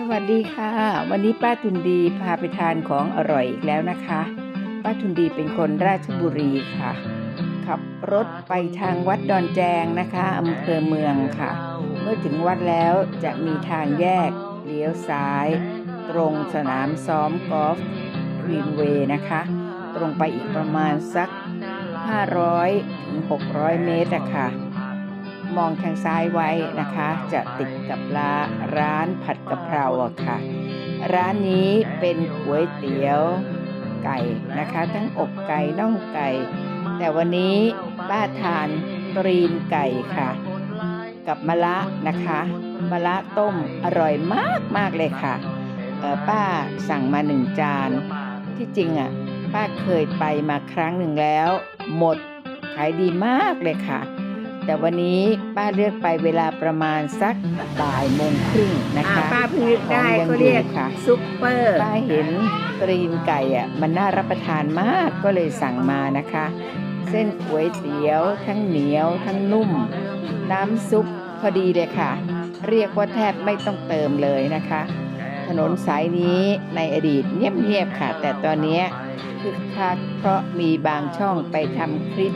สวัสดีค่ะ วันนี้ป้าทุนดีพาไปทานของอร่อยอีกแล้วนะคะ ป้าทุนดีเป็นคนราชบุรีค่ะ ขับรถไปทางวัดดอนแจงนะคะอำเภอเมืองค่ะ เมื่อถึงวัดแล้วจะมีทางแยกเลี้ยวซ้าย ตรงสนามซ้อมกอล์ฟกรีนเวย์นะคะ ตรงไปอีกประมาณสัก 500ถึง600 เมตรอะค่ะ มองทางซ้ายไว้นะคะ จะติดกับร้านร้านผัดกะเพราค่ะ ร้านนี้เป็นก๋วยเตี๋ยวไก่นะคะ ทั้งอกไก่น่องไก่ แต่วันนี้ป้าทานตรีนไก่ค่ะ กับมะระนะคะมะระต้มอร่อยมากมากเลยค่ะออป้าสั่งมาหนึ่งจาน ที่จริงอะป้าเคยไปมาครั้งหนึ่งแล้ว หมดขายดีมากเลยค่ะ แต่วันนี้ป้าเลือกไปเวลาประมาณสักบ่ายโมงครึ่งนะคะอ่าป้าเพิ่งนึกได้ของงเขาเรียกอค่ะซุปเปอร์ป้าเห็นตรีนไก่อะมันน่ารับประทานมากก็เลยสั่งมานะคะ เส้นก๋วยเตี๋ยว ทั้งเหนียว ทั้งนุ่ม น้ำซุปพอดีเลยค่ะ เรียกว่าแทบไม่ต้องเติมเลยนะคะ ถนนสายนี้ในอดีตเงียบๆค่ะ แต่ตอนนี้คึกคักเพราะมีบางช่องไปทำคลิป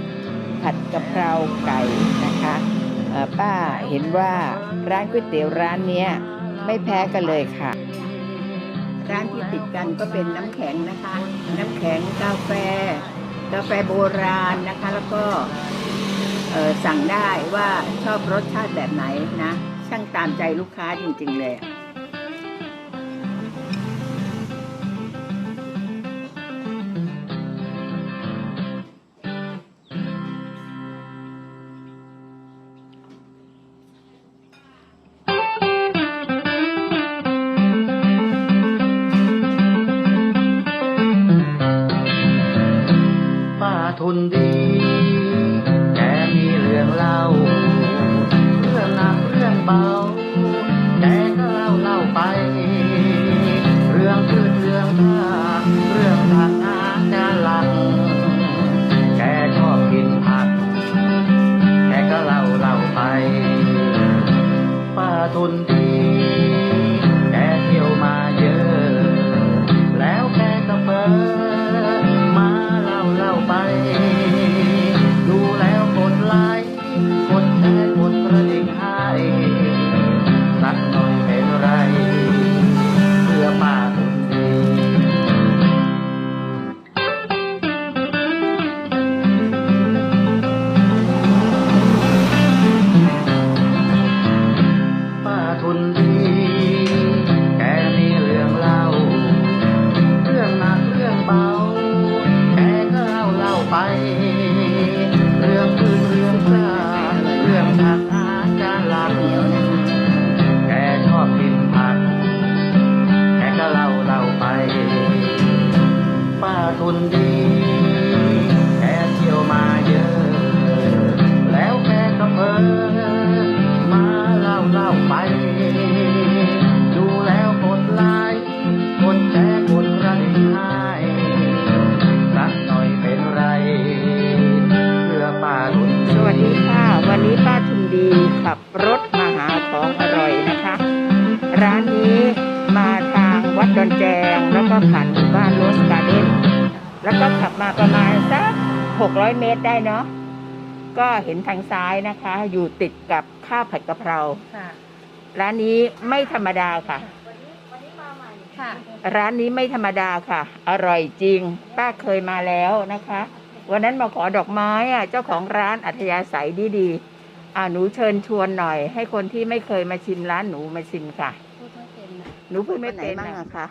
ผัดกะเพราไก่นะคะป้าเห็นว่าร้านก๋วยเตี๋ยวร้านนี้ไม่แพ้กันเลยค่ะ ร้านที่ติดกันก็เป็นน้ำแข็งนะคะ น้ำแข็งกาแฟ กาแฟโบราณนะคะ แล้วก็สั่งได้ว่าชอบรสชาติแบบไหนนะ ช่างตามใจลูกค้าจริงๆเลย ป้า เรื่องทางอาจารย์หลังแกชอบกินผัก แกก็เล่าเล่าไป ป้าทุนดี ดีขับรถมาหาของอร่อยนะคะ ร้านนี้มาทางวัดดอนแจง แล้วก็ผ่านหมู่บ้านโรสการ์เด้นแล้วก็ขับมาประมาณสัก 600 เมตรได้เนาะก็เห็นทางซ้ายนะคะ อยู่ติดกับข้าวผัดกะเพราค่ะ ร้านนี้ไม่ธรรมดาค่ะ ค่ะ ร้านนี้ไม่ธรรมดาค่ะ อร่อยจริง ป้าเคยมาแล้วนะคะ วันนั้นมาขอดอกไม้อะ เจ้าของร้านอัธยาศัยดีดีๆ อ่าหนูเชิญชวนหน่อย ให้คนที่ไม่เคยมาชิมร้านหนูมาชิมค่ะ พูดไม่เป็นนะหนูพูดไม่เป็นบ้างนะอะคะ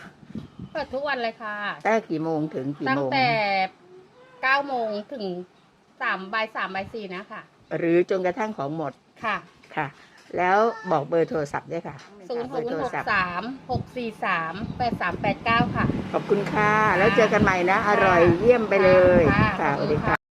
เปิดทุกวันเลยค่ะ ตั้งกี่โมงถึงกี่ตั้งโมง แต่เก้าโมงถึงสามบ่ายสามบ่ายสี่นะค่ะ หรือจนกระทั่งของหมดค่ะค่ะ แล้วบอกเบอร์โทรศัพท์ด้วยค่ะศูนย์หเบอกร์โทรหกศัพท์สามหกสี่สามแปดสามแปดเก้าค่ะ ขอบคุณค่ะ แล้วเจอกันใหม่นะ อร่อยเยี่ยมไปเลย ค่ะค่ะสวัสดีค่ะ